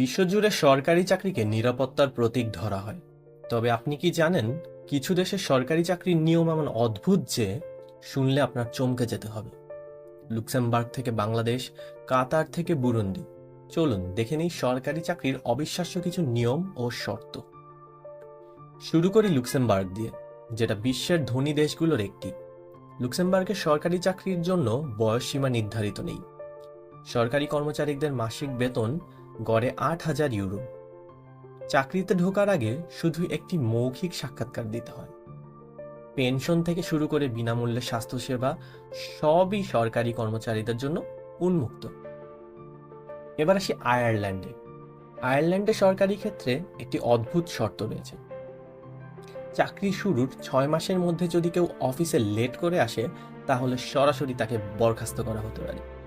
বিশ্বজুড়ে সরকারি চাকরিকে নিরাপত্তার প্রতীক ধরা হয়। তবে আপনি কি জানেন, কিছু দেশের সরকারি চাকরির নিয়ম এমন অদ্ভুত যে, শুনলে আপনার চমকে যেতে হবে। লুক্সেমবার্গ থেকে বাংলাদেশ, কাতার থেকে বুরুন্ডি। চলুন, দেখে নিই সরকারি চাকরির অবিশ্বাস্য কিছু নিয়ম ও শর্ত। শুরু করি লুক্সেমবার্গ দিয়ে, যেটা বিশ্বের ধনী দেশগুলোর একটি। লুক্সেমবার্গের সরকারি চাকরির জন্য বয়সসীমা নির্ধারিত নেই। সরকারি কর্মচারীদের মাসিক বেতন গড়ে আট হাজার ইউরো। চাকরিতে ঢোকার আগে শুধু একটি মৌখিক সাক্ষাৎকার দিতে হয়। পেনশন থেকে শুরু করে বিনামূল্যে স্বাস্থ্যসেবা সবই সরকারি কর্মচারীদের জন্য উন্মুক্ত। এবার আসি আয়ারল্যান্ডে। আয়ারল্যান্ডে সরকারি ক্ষেত্রে একটি অদ্ভুত শর্ত রয়েছে। চাকরি শুরুর ছয় মাসের মধ্যে যদি কেউ অফিসে লেট করে আসে, তাহলে সরাসরি তাকে বরখাস্ত করা হতে পারে।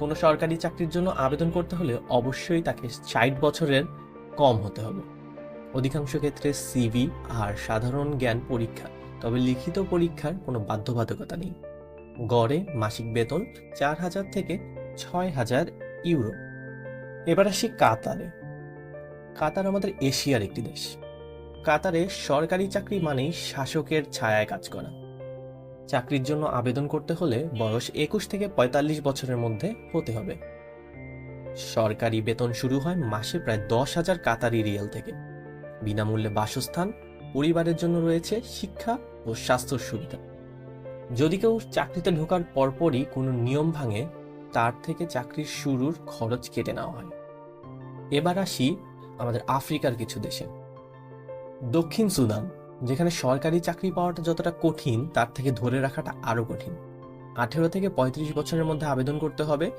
কোনো সরকারি চাকরির জন্য আবেদন করতে হলে অবশ্যই তাকে ষাট বছরের কম হতে হবে। অধিকাংশ ক্ষেত্রে সিভি আর সাধারণ জ্ঞান পরীক্ষা, তবে লিখিত পরীক্ষার কোনো বাধ্যবাধকতা নেই। গড়ে মাসিক বেতন চার হাজার থেকে ছয় হাজার ইউরো। এবার আসি কাতারে। কাতার আমাদের এশিয়ার একটি দেশ। কাতারে সরকারি চাকরি মানেই শাসকের ছায়ায় কাজ করা। চাকরির জন্য আবেদন করতে হলে বয়স একুশ থেকে পঁয়তাল্লিশ বছরের মধ্যে হতে হবে। সরকারি বেতন শুরু হয় মাসে প্রায় দশ হাজার কাতারি রিয়েল থেকে। বিনামূল্যে বাসস্থান, পরিবারের জন্য রয়েছে শিক্ষা ও স্বাস্থ্য সুবিধা। যদি কেউ চাকরিতে ঢোকার পরপরই কোনো নিয়ম ভাঙে, তার থেকে চাকরির শুরুর খরচ কেটে নেওয়া হয়। এবার আসি আমাদের আফ্রিকার কিছু দেশে। দক্ষিণ সুদান। যেখানে সরকারি চাকরি পাওয়াটা যতটা কঠিন, তার থেকে ধরে রাখাটা আরও কঠিন। আঠেরো থেকে পঁয়ত্রিশ বছরের মধ্যে আবেদন করতে হবে,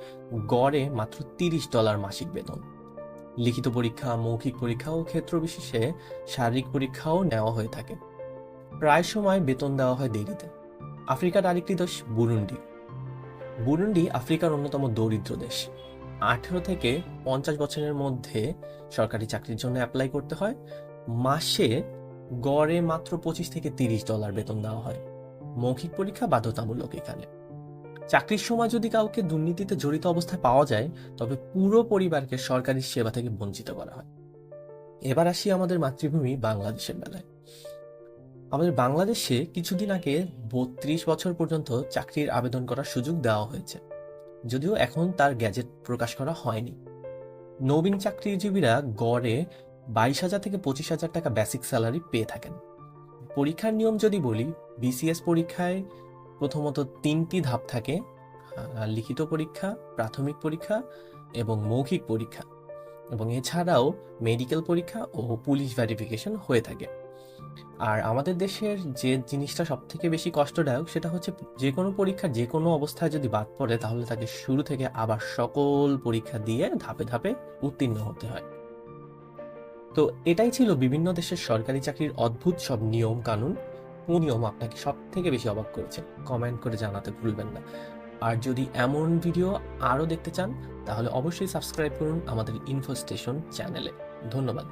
গড়ে মাত্র তিরিশ ডলার মাসিক বেতন। লিখিত পরীক্ষা, মৌখিক পরীক্ষা ও ক্ষেত্র বিশেষে শারীরিক পরীক্ষাও নেওয়া হয়ে থাকে। প্রায় সময় বেতন দেওয়া হয় দেরিতে। আফ্রিকার আরেকটি দেশ, বুরুন্ডি। বুরুন্ডি আফ্রিকার অন্যতম দরিদ্র দেশ। আঠেরো থেকে পঞ্চাশ বছরের মধ্যে সরকারি চাকরির জন্য অ্যাপ্লাই করতে হয়। মাসে গড়ে মাত্র পঁচিশ থেকে তিরিশ ডলার বেতন দেওয়া হয়। মৌখিক পরীক্ষা বাধ্যতামূলক এখানে। চাকরির সময় যদি কাউকে দুর্নীতিতে জড়িত অবস্থায় পাওয়া যায়, তবে পুরো পরিবারকে সরকারি সেবা থেকে বঞ্চিত করা হয়। এবার আসি আমাদের মাতৃভূমি বাংলাদেশের বেলায় আমাদের বাংলাদেশে কিছুদিন আগে বত্রিশ বছর পর্যন্ত চাকরির আবেদন করার সুযোগ দেওয়া হয়েছে। যদিও এখন তার গ্যাজেট প্রকাশ করা হয়নি। নবীন চাকরিজীবীরা গড়ে বাইশ হাজার থেকে পঁচিশ হাজার টাকা বেসিক স্যালারি পেয়ে থাকেন। পরীক্ষার নিয়ম যদি বলি বিসিএস পরীক্ষায় প্রথমত তিনটি ধাপ থাকে লিখিত পরীক্ষা, প্রাথমিক পরীক্ষা এবং মৌখিক পরীক্ষা। এবং এছাড়াও মেডিকেল পরীক্ষা ও পুলিশ ভেরিফিকেশন হয়ে থাকে। আর আমাদের দেশের যে জিনিসটা সব থেকে বেশি কষ্টদায়ক সেটা হচ্ছে যে কোনো পরীক্ষা যে কোনো অবস্থায় যদি বাদ পড়ে তাহলে তাকে শুরু থেকে আবার সকল পরীক্ষা দিয়ে ধাপে ধাপে উত্তীর্ণ হতে হয়। তো এটাই ছিল বিভিন্ন দেশের সরকারি চাকরির অদ্ভুত সব নিয়ম কানুন। কোন নিয়ম আপনাকে সব থেকে বেশি অবাক করেছে। কমেন্ট করে জানাতে ভুলবেন না। আর যদি এমন ভিডিও আরও দেখতে চান, তাহলে অবশ্যই সাবস্ক্রাইব করুন আমাদের ইনফো স্টেশন চ্যানেলে। ধন্যবাদ।